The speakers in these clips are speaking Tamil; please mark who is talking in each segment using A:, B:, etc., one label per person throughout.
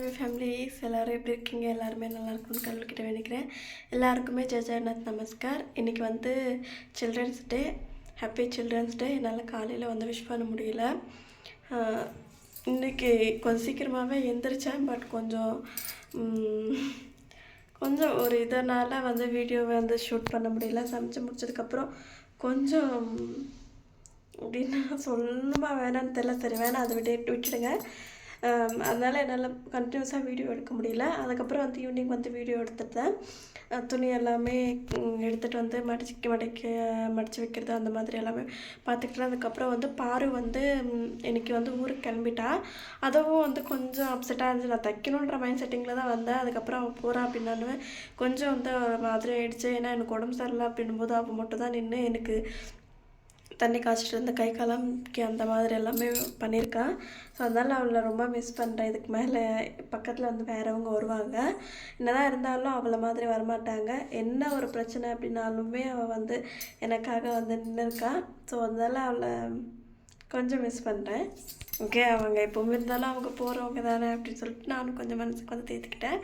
A: ஃபேமிலிஸ் எல்லோரும் எப்படி இருக்கீங்க? எல்லாருமே நல்லா இருக்கும்னு கடவுள்கிட்ட வேண்டிக்கிறேன். எல்லாருக்குமே ஜெய் நமஸ்கார். இன்றைக்கி வந்து children's day happy children's day என்னால் காலையில் வந்து விஷ் பண்ண முடியல. இன்றைக்கி இன்னைக்கு கொஞ்சம் சீக்கிரமாகவே எந்திரிச்சேன். பட் கொஞ்சம் கொஞ்சம் ஒரு இதனால் வந்து வீடியோவை வந்து ஷூட் பண்ண முடியல. சமைச்சு முடிச்சதுக்கப்புறம் கொஞ்சம் அப்படின்னு சொல்லணுமா வேணான்னு தெரியல. சரி வேணாம். அதை விட்டு விட்டுடுங்க. அதனால் என்னால் கண்டினியூஸாக வீடியோ எடுக்க முடியல. அதுக்கப்புறம் வந்து ஈவினிங் வந்து வீடியோ எடுத்துட்டேன். துணி எல்லாமே எடுத்துகிட்டு வந்து மடிச்சு மடிக்க மடித்து வைக்கிறது அந்த மாதிரி எல்லாமே பார்த்துக்கிட்டேன். அதுக்கப்புறம் வந்து பாரு வந்து இன்றைக்கி வந்து ஊருக்கு கிளம்பிட்டா. அதுவும் வந்து கொஞ்சம் அப்செட்டாக இருந்துச்சு. நான் தைக்கணுன்ற மைண்ட் செட்டிங்கில் தான் வந்தேன். அதுக்கப்புறம் அவள் போகிறா அப்படின்னாலுமே கொஞ்சம் வந்து ஒரு மாதிரி ஆகிடுச்சு ஏன்னா எனக்கு உடம்பு சரியில்லை அப்படின்னும் போது அவள் மட்டும் தான் நின்று எனக்கு தண்ணி காய்ச்சிட்டு இருந்த கை காலம் அந்த மாதிரி எல்லாமே பண்ணியிருக்கா. ஸோ அதனால் அவளை ரொம்ப மிஸ் பண்ணுறேன் இதுக்கு மேலே பக்கத்தில் வந்து வேறவங்க வருவாங்க. என்னதான் இருந்தாலும் அவளை மாதிரி வரமாட்டாங்க. என்ன ஒரு பிரச்சனை அப்படின்னாலுமே அவள் வந்து எனக்காக வந்து நின்றுருக்கா ஸோ அதனால் அவளை கொஞ்சம் மிஸ் பண்ணுறேன் ஓகே அவங்க எப்போவுமே இருந்தாலும் அவங்க போகிறவங்க தானே அப்படின்னு சொல்லிட்டு நானும் கொஞ்சம் மனசுக்கு வந்து தேர்த்துக்கிட்டேன்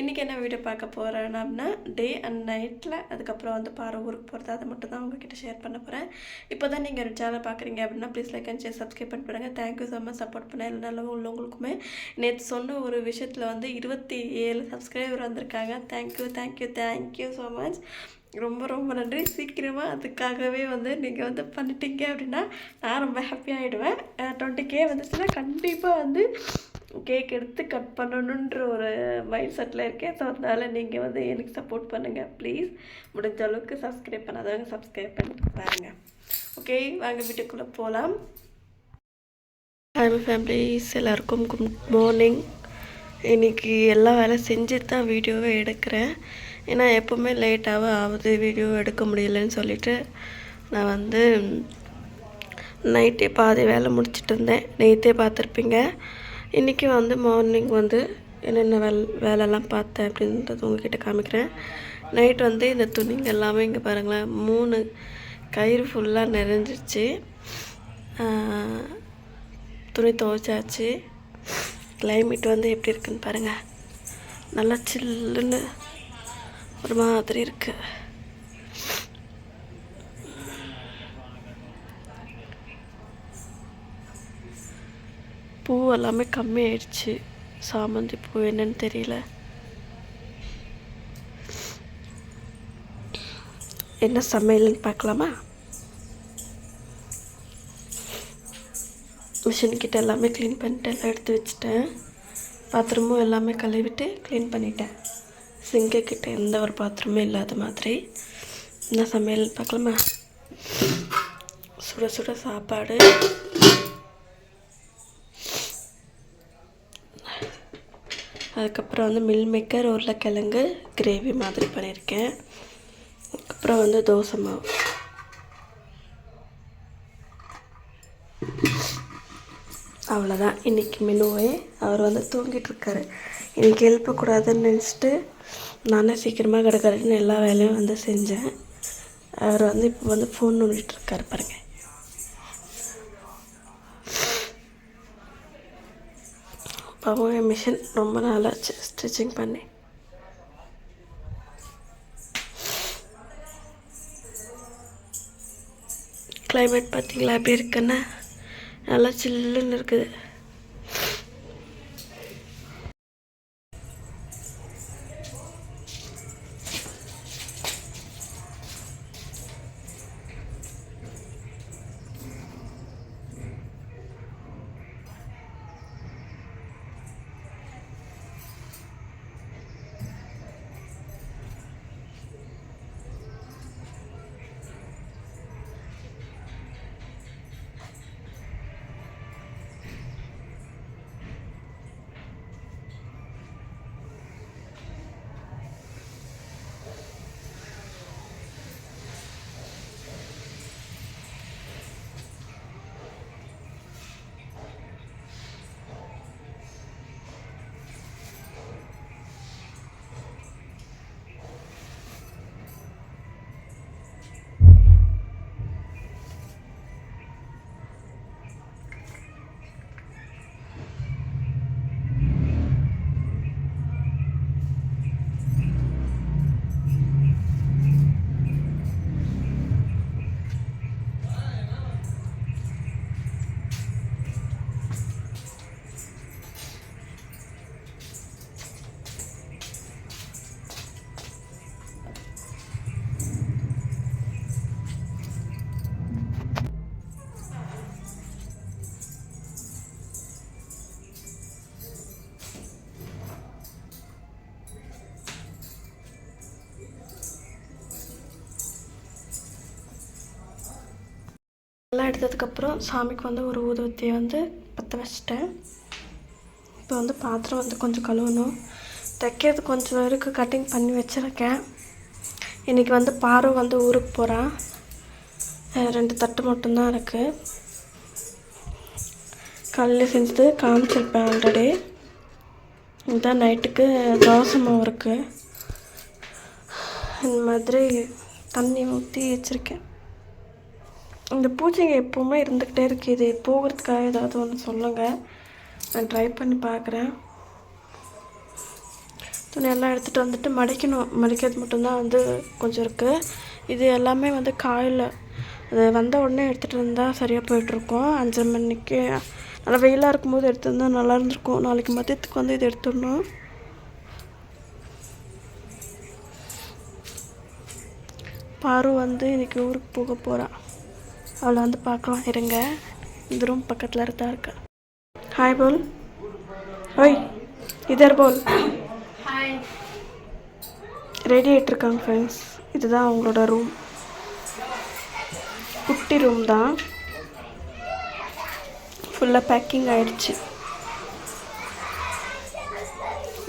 A: இன்றைக்கி என்ன வீடியோ பார்க்க போகிறேன் அப்படின்னா டே அண்ட் நைட்டில் அதுக்கப்புறம் வந்து பாரு ஊருக்கு போகிறது அதை மட்டும் தான் உங்ககிட்ட ஷேர் பண்ண போகிறேன் இப்போ தான் நீங்கள் சேனல் பார்க்குறீங்க அப்படின்னா please like and share subscribe பண்ணி பாருங்கள் தேங்க்யூ ஸோ மச் சப்போர்ட் பண்ண எல்லா உள்ளவங்களுக்குமே. நேற்று சொன்ன ஒரு விஷயத்தில் வந்து இருபத்தி ஏழு சப்ஸ்கிரைபர் வந்திருக்காங்க. Thank you thank you thank you so much ரொம்ப ரொம்ப நன்றி. சீக்கிரமாக அதுக்காகவே வந்து நீங்கள் வந்து பண்ணிட்டீங்க அப்படின்னா நான் ரொம்ப ஹாப்பி ஆகிடுவேன் டுவெண்ட்டி கே வந்துச்சுன்னா கண்டிப்பாக வந்து கேக் எடுத்து கட் பண்ணணுன்ற ஒரு மைண்ட் செட்டில் இருக்கேன். ஸோ அதனால் நீங்கள் வந்து எனக்கு சப்போர்ட் பண்ணுங்கள் ப்ளீஸ் முடிஞ்ச அளவுக்கு சப்ஸ்கிரைப் பண்ணாதவங்க சப்ஸ்கிரைப் பண்ணி பாருங்கள் ஓகே வாங்க வீட்டுக்குள்ளே போகலாம் ஹாய் ஃபேமிலிஸ் எல்லாருக்கும் குட் மார்னிங் இன்றைக்கி எல்லா வேலை செஞ்சு தான் வீடியோவே எடுக்கிறேன். ஏன்னா எப்போவுமே லேட்டாக ஆகுது வீடியோ எடுக்க முடியலன்னு சொல்லிட்டு. நான் வந்து நைட்டே பாதி வேலை முடிச்சிட்டு இருந்தேன். நேற்றே பார்த்துருப்பீங்க. இன்றைக்கி வந்து மார்னிங் வந்து என்னென்ன வேல் வேலைலாம் பார்த்தேன் அப்படின்றது உங்ககிட்ட காமிக்கிறேன். நைட் வந்து இந்த துணிங்க எல்லாமே இங்கே பாருங்களேன். மூணு கயிறு ஃபுல்லாக நிறைஞ்சிருச்சு. துணி துவைச்சாச்சு. கிளைமேட் வந்து எப்படி இருக்குன்னு பாருங்கள் நல்லா சில்லுன்னு ஒரு மாதிரி இருக்கு. பூ எல்லாமே கம்மி ஆயிடுச்சு சாமந்தி பூ என்னன்னு தெரியல. என்ன சமையல்னு பார்க்கலாமா? மிஷின் கிட்ட எல்லாமே க்ளீன் பண்ணிட்டு எல்லாம் எடுத்து வச்சுட்டேன். பாத்திரமும் எல்லாமே கழுவிட்டு க்ளீன் பண்ணிட்டேன். சிங்கக்கிட்ட எந்த ஒரு பாத்திரமும் இல்லாத மாதிரி என்ன சமையல் பார்க்கலாமா? சுட சுட சாப்பாடு. அதுக்கப்புறம் வந்து மில் மேக்கர் உருளைக்கிழங்கு கிரேவி மாதிரி பண்ணியிருக்கேன். அதுக்கப்புறம் வந்து தோசை மாவு. அவ்வளோதான் இன்றைக்கி மெனுவே அவர் வந்து தூங்கிட்டு இருக்காரு. இன்றைக்கி எழுப்பக்கூடாதுன்னு நினச்சிட்டு நானே சீக்கிரமாக கிடக்கிறேன்னு எல்லா வேலையும் வந்து செஞ்சேன். அவர் வந்து இப்போ வந்து ஃபோன் நோண்டிட்டு இருக்காரு பாருங்க. பாவம் என் மிஷின் ரொம்ப நாளாச்சு ஸ்டிச்சிங் பண்ணி. கிளைமேட் பார்த்தீங்களா எப்படி இருக்குன்னா? நல்லா சில்லுன்னு இருக்குது. எடுத்ததுக்கப்புறம் சாமிக்கு வந்து ஒரு ஊதுவத்தியை வந்து பற்ற வச்சிட்டேன். இப்போ வந்து பாத்திரம் வந்து கொஞ்சம் கழுவணும். தைக்கிறது கொஞ்சம் இருக்கு கட்டிங் பண்ணி வச்சுருக்கேன். இன்றைக்கி வந்து பாரு வந்து ஊருக்கு போகிறான் ரெண்டு தட்டு மட்டும்தான் இருக்குது காலையில் செஞ்சது காமிச்சிருப்பேன் ஆல்ரெடி இதுதான் நைட்டுக்கு தோசை மாவு இருக்குது இந்த மாதிரி தண்ணி ஊற்றி வச்சுருக்கேன். இந்த பூச்சிங்க எப்போவுமே இருந்துக்கிட்டே இருக்குது இது போகிறதுக்காக ஏதாவது ஒன்று சொல்லுங்கள் நான் ட்ரை பண்ணி பார்க்குறேன் துணியெல்லாம் எடுத்துகிட்டு வந்துட்டு மடிக்கணும். மடிக்கிறது மட்டும்தான் வந்து கொஞ்சம் இருக்குது இது எல்லாமே வந்து காயில் அது வந்த உடனே எடுத்துகிட்டு வந்தால் சரியாக போயிட்டுருக்கோம் அஞ்சரை மணிக்கு நல்லா வெயிலாக இருக்கும்போது எடுத்து வந்தால் நல்லா இருந்திருக்கும். நாளைக்கு மதியத்துக்கு வந்து இது எடுத்துடணும். பாரு வந்து இன்றைக்கி ஊருக்கு போக போகிறான் அவளை வந்து பார்க்கலாம். இருங்க. இந்த ரூம் பக்கத்தில் தான் இருக்கா. ஹாய் போல் ஓய் இதர் போல்
B: ஹாய்
A: ரெடி ஆகிட்டுருக்காங்க ஃப்ரெண்ட்ஸ் இதுதான் அவங்களோட ரூம் குட்டி ரூம் தான். ஃபுல்லாக பேக்கிங் ஆயிடுச்சு.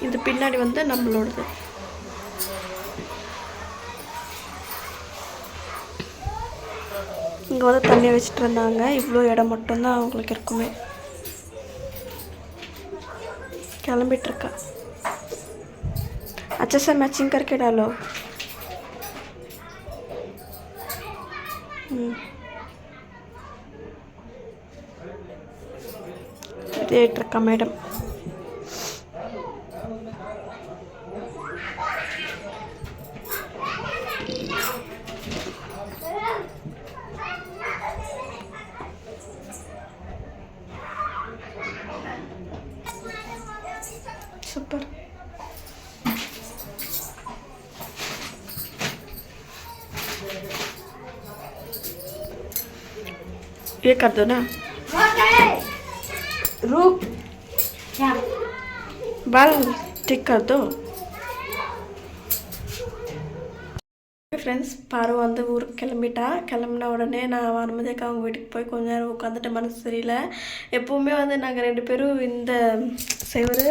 A: இது பின்னாடி வந்து நம்மளோடது. இங்கே வந்து தண்ணி வச்சுட்டு இருந்தாங்க இவ்வளோ இடம் மட்டும்தான் அவங்களுக்கு இருக்குமே கிளம்பிட்டு இருக்கா अच्छा से मैचिंग करके डालो हम्म। रेट रखा मैडम सुपर ये कर दो ना रुक
B: क्या
A: बाल ठीक कर दो ஃப்ரெண்ட்ஸ் பாரு வந்து ஊருக்கு கிளம்பிட்டா கிளம்புன உடனே நான் வானமதிக்கு அவங்க வீட்டுக்கு போய் கொஞ்ச நேரம் உட்காந்துட்டு மனசு சரியில்லை எப்போவுமே வந்து நாங்கள் ரெண்டு பேரும் இந்த செவரு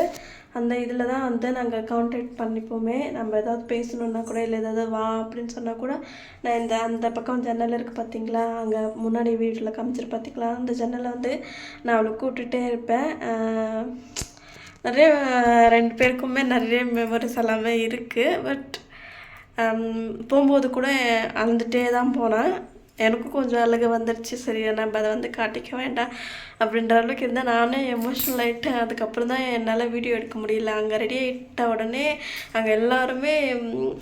A: அந்த இதில் தான் வந்து நாங்கள் காண்டாக்ட் பண்ணிப்போமே. நம்ம ஏதாவது பேசணுன்னா கூட இல்லை ஏதாவது வா அப்படின்னு சொன்னால் கூட நான் இந்த அந்த பக்கம் ஜன்னல் இருக்குது பார்த்தீங்களா அங்கே முன்னாடி வீட்டில் காமிச்சிரு பார்த்தீங்களா அந்த ஜன்னலை வந்து நான் அவளை கூப்பிட்டுட்டே இருப்பேன். நிறைய ரெண்டு பேருக்குமே நிறைய மெமரிஸ் எல்லாமே இருக்குது பட் போகும்போது கூட அழுந்துகிட்டே தான் போனேன். எனக்கும் கொஞ்சம் அழுக வந்துடுச்சு சரி நம்ம அதை வந்து காட்டிக்க வேண்டாம் அப்படின்ற அளவுக்கு இருந்தால் நானே எமோஷனல் ஆகிட்டேன் அதுக்கப்புறம் தான் என்னால் வீடியோ எடுக்க முடியல. அங்கே ரெடி ஆகிட்ட உடனே அங்கே எல்லாருமே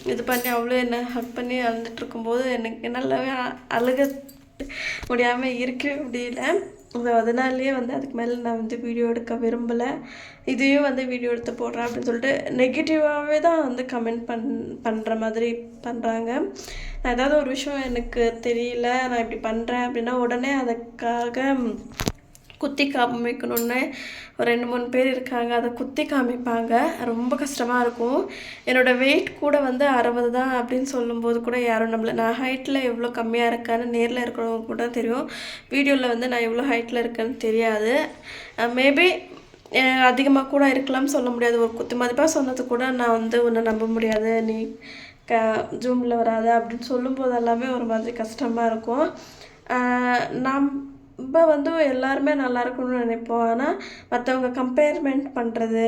A: இது பண்ணி அவ்வளோ என்ன ஹக் பண்ணி அழுதுட்டு இருக்கும்போது எனக்கு நல்லாவே அ- அழுக முடியாமல் இருக்கவே முடியல. அதனாலேயே வந்து அதுக்கு மேலே நான் வந்து வீடியோ எடுக்க விரும்பலை. இதையும் வந்து வீடியோ எடுத்து போடுறேன் அப்படின்னு சொல்லிட்டு நெகட்டிவாகவே தான் வந்து கமெண்ட் பண் பண்ணுற மாதிரி பண்ணுறாங்க நான் ஏதாவது ஒரு விஷயம் எனக்கு தெரியல நான் இப்படி பண்ணுறேன் அப்படின்னா உடனே அதுக்காக குத்தி காமிக்கணுன்னு ஒரு ரெண்டு மூணு பேர் இருக்காங்க. அதை குத்தி காமிப்பாங்க ரொம்ப கஷ்டமாக இருக்கும். என்னோடய வெயிட் கூட வந்து அறுபது தான் அப்படின்னு சொல்லும்போது கூட யாரும் நம்மளை நான் ஹைட்டில் எவ்வளோ கம்மியாக இருக்கேன்னு நேரில் இருக்கிறவங்க கூட தெரியும். வீடியோவில் வந்து நான் எவ்வளோ ஹைட்டில் இருக்கேன்னு தெரியாது. மேபி அதிகமாக கூட இருக்கலாம்னு சொல்ல முடியாது. ஒரு குத்து மதிப்பாக சொன்னது கூட நான் வந்து உன்னை நம்ப முடியாது. நீ க ஜூமில் வராத அப்படின்னு சொல்லும்போது எல்லாமே ஒரு மாதிரி கஷ்டமாக இருக்கும். நாம் நம்ம வந்து எல்லாருமே நல்லா இருக்கணும்னு நினைப்போம். ஆனால் மற்றவங்க கம்பேர்மெண்ட் பண்ணுறது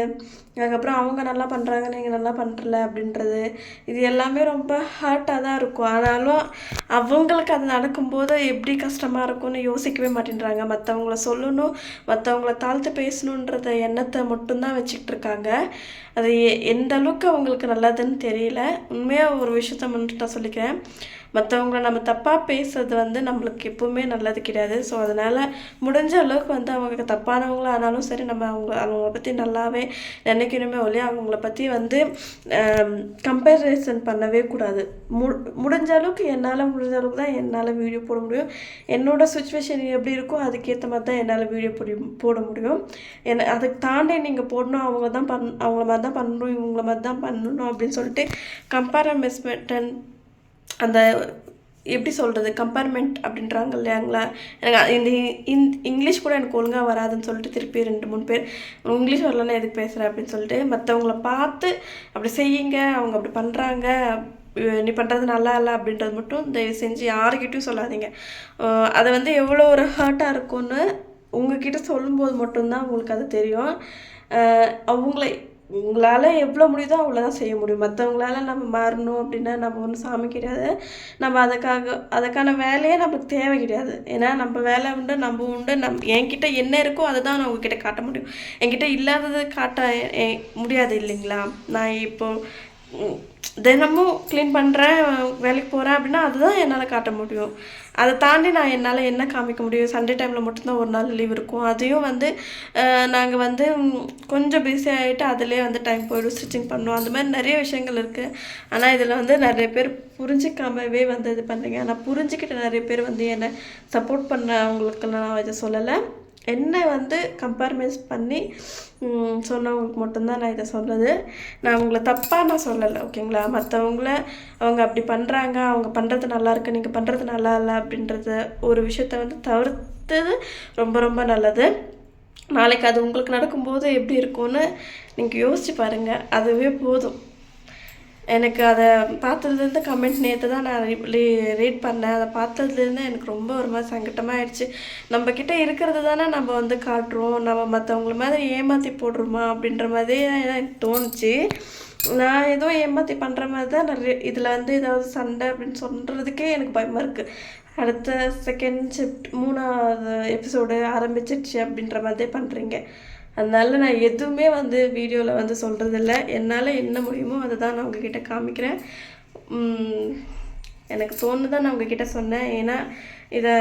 A: அதுக்கப்புறம் அவங்க நல்லா பண்ணுறாங்க நீங்கள் நல்லா பண்ணுறல அப்படின்றது இது எல்லாமே ரொம்ப ஹர்ட்டாக தான் இருக்கும். ஆனாலும் அவங்களுக்கு அது நடக்கும்போது எப்படி கஷ்டமாக இருக்கும்னு யோசிக்கவே மாட்டேன்றாங்க. மற்றவங்கள சொல்லணும் மற்றவங்கள தாழ்த்து பேசணுன்றத எண்ணத்தை மட்டும்தான் வச்சுக்கிட்டு இருக்காங்க. அது எ- எந்த அளவுக்கு அவங்களுக்கு நல்லதுன்னு தெரியல. உண்மையாக ஒரு விஷயத்த மட்டும் நான் சொல்லிக்கிறேன். மற்றவங்கள நம்ம தப்பாக பேசுறது வந்து நம்மளுக்கு எப்பவுமே நல்லது கிடையாது. ஸோ அதனால் முடிஞ்ச அளவுக்கு வந்து அவங்க தப்பானவங்களா ஆனாலும் சரி நம்ம அவங்க அவங்கள பற்றி நல்லாவே நினைக்கணுமே ஒழிய அவங்கள பற்றி வந்து கம்பேரிசன் பண்ணவே கூடாது. மு முடிஞ்ச அளவுக்கு என்னால் முடிஞ்ச அளவுக்கு தான் என்னால் வீடியோ போட முடியும். என்னோடய சுச்சுவேஷன் எப்படி இருக்கோ அதுக்கேற்ற மாதிரி தான் என்னால் வீடியோ போடி போட முடியும். என்ன அதுக்கு தாண்டி நீங்கள் போடணும் அவங்க தான் பண் அவங்கள மாதிரி தான் பண்ணணும் இவங்கள மாதிரி தான் பண்ணணும் அப்படின்னு சொல்லிட்டு கம்பேரமிஸ்மெண்டன் அந்த எப்படி சொல்கிறது கம்பேர்மெண்ட் அப்படின்றாங்க இல்லையாங்களா? எனக்கு இந்த இந் இங்கிலீஷ் கூட எனக்கு ஒழுங்காக வராதுன்னு சொல்லிட்டு திருப்பி ரெண்டு மூணு பேர் இங்கிலீஷ் வரலன்னா எதுக்கு பேசுகிறேன் அப்படின்னு சொல்லிட்டு மற்றவங்கள பார்த்து அப்படி செய்யுங்க அவங்க அப்படி பண்ணுறாங்க நீ பண்ணுறது நல்லா இல்லை அப்படின்றது மட்டும் தயவு செஞ்சு யாருக்கிட்டையும் சொல்லாதீங்க. அதை வந்து எவ்வளோ ஒரு ஹர்ட்டாக இருக்கும்னு உங்ககிட்ட சொல்லும்போது மட்டும்தான் உங்களுக்கு அது தெரியும். அவங்கள உங்களால் எவ்வளோ முடியுதோ அவ்வளோதான் செய்ய முடியும். மற்றவங்களால நம்ம மாறணும் அப்படின்னா நம்ம ஒன்றும் சாமி கிடையாது. நம்ம அதுக்காக அதுக்கான வேலையே நமக்கு தேவை கிடையாது. ஏன்னா நம்ம வேலை உண்டு நம்ம உண்டு நம் என்கிட்ட என்ன இருக்கோ அதை தான் நான் உங்ககிட்ட காட்ட முடியும். என்கிட்ட இல்லாததை காட்ட முடியாது இல்லைங்களா? நான் இப்போ தினமும் க்ளீன் பண்ணுறேன் வேலைக்கு போகிறேன் அப்படின்னா அதுதான் என்னால் காட்ட முடியும். அதை தாண்டி நான் என்னால் என்ன காமிக்க முடியும்? சண்டே டைமில் மட்டும்தான் ஒரு நாள் லீவ் இருக்கும். அதையும் வந்து நாங்கள் வந்து கொஞ்சம் பிஸி ஆகிட்டு அதிலே வந்து டைம் போயிடும். ஸ்டிச்சிங் பண்ணுவோம் அந்த மாதிரி நிறைய விஷயங்கள் இருக்குது ஆனால் இதில் வந்து நிறைய பேர் புரிஞ்சிக்காமவே வந்து இது பண்ணுறீங்க ஆனால் புரிஞ்சுக்கிட்ட நிறைய பேர் வந்து என்னை சப்போர்ட் பண்ணவங்களுக்கு நான் இதை சொல்லலை. என்னை வந்து கம்பேர்மென்ஸ் பண்ணி சொன்னவங்களுக்கு மட்டும்தான் நான் இதை சொன்னது. நான் உங்களை தப்பாக நான் சொல்லலை ஓகேங்களா? மற்றவங்கள அவங்க அப்படி பண்ணுறாங்க அவங்க பண்ணுறது நல்லாயிருக்கு நீங்கள் பண்ணுறது நல்லா இல்லை அப்படின்றத ஒரு விஷயத்த வந்து தவிர்த்தது ரொம்ப ரொம்ப நல்லது. நாளைக்கு அது உங்களுக்கு நடக்கும்போது எப்படி இருக்கும்னு நீங்கள் யோசிச்சு பாருங்கள் அதுவே போதும். எனக்கு அதை பார்த்ததுலேருந்து கமெண்ட் நேற்று தான் நான் ரீட் பண்ணேன். அதை பார்த்ததுலேருந்து எனக்கு ரொம்ப ஒரு மாதிரி சங்கட்டமாக ஆயிடுச்சு நம்ம இருக்கிறது தானே நம்ம வந்து காட்டுறோம். நம்ம மற்றவங்கள மாதிரி ஏமாற்றி போடுறோமா அப்படின்ற மாதிரி தான் எனக்கு தோணுச்சு. நான் ஏதோ ஏமாற்றி பண்ணுற மாதிரி தான் நிறைய இதில் வந்து ஏதாவது சண்டை அப்படின்னு சொல்கிறதுக்கே எனக்கு பயமாக இருக்குது அடுத்த செகண்ட் ஷிஃப்ட் மூணாவது எபிசோடு ஆரம்பிச்சிடுச்சு அப்படின்ற மாதிரி பண்ணுறீங்க அதனால நான் எதுவுமே வந்து வீடியோவில் வந்து சொல்கிறதில்ல என்னால் என்ன முடியுமோ அதை தான் நான் உங்ககிட்ட காமிக்கிறேன். எனக்கு தோணுதான் நான் உங்ககிட்ட சொன்னேன். ஏன்னா இதை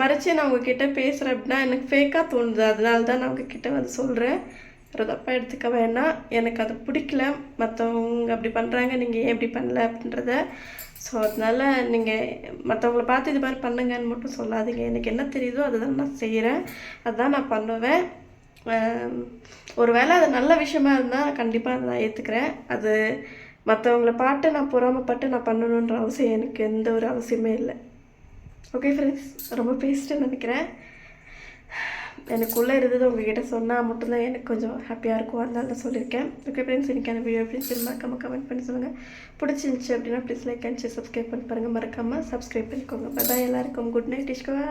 A: மறைச்சு நான் உங்ககிட்ட பேசுகிறேன் அப்படின்னா எனக்கு ஃபேக்காக தோணுது. அதனால தான் நான் உங்ககிட்ட வந்து சொல்கிறேன் ஒரு தப்பாக எடுத்துக்க வேண்டாம் எனக்கு அது பிடிக்கல. மற்றவங்க அப்படி பண்ணுறாங்க நீங்கள் ஏன் இப்படி பண்ணல அப்படின்றத. ஸோ அதனால் நீங்கள் மற்றவங்கள பார்த்து இது மாதிரி பண்ணுங்கன்னு மட்டும் சொல்லாதீங்க. எனக்கு என்ன தெரியுதோ அதை தான் நான் செய்கிறேன் அதுதான் நான் பண்ணுவேன். ஒரு ஒருவேளை அது நல்ல விஷயமா இருந்தால் கண்டிப்பாக நான் ஏற்றுக்கிறேன் அது மற்றவங்கள பாட்டு நான் பொறாமப்பட்டு நான் பண்ணணுன்ற அவசியம் எனக்கு எந்த ஒரு அவசியமே இல்லை. ஓகே ஃப்ரெண்ட்ஸ் ரொம்ப பேசிட்டு நினைக்கிறேன். எனக்குள்ளே இருந்தது உங்ககிட்ட சொன்னால் மட்டும்தான் எனக்கு கொஞ்சம் ஹாப்பியாக இருக்கும். அதனால தான் சொல்லியிருக்கேன். ஓகே ஃப்ரெண்ட்ஸ் இன்றைக்கான வீடியோ எப்படி மறக்காமல் கமெண்ட் பண்ணி சொல்லுங்கள் பிடிச்சிருந்துச்சி அப்படின்னா ப்ளீஸ் லைக் அண்ட் சப்ஸ்கிரைப் பண்ணி பாருங்கள் மறக்காமல் சப்ஸ்கிரைப் பண்ணிக்கோங்க. பாய் எல்லாருக்கும். Good night இஷ்குவா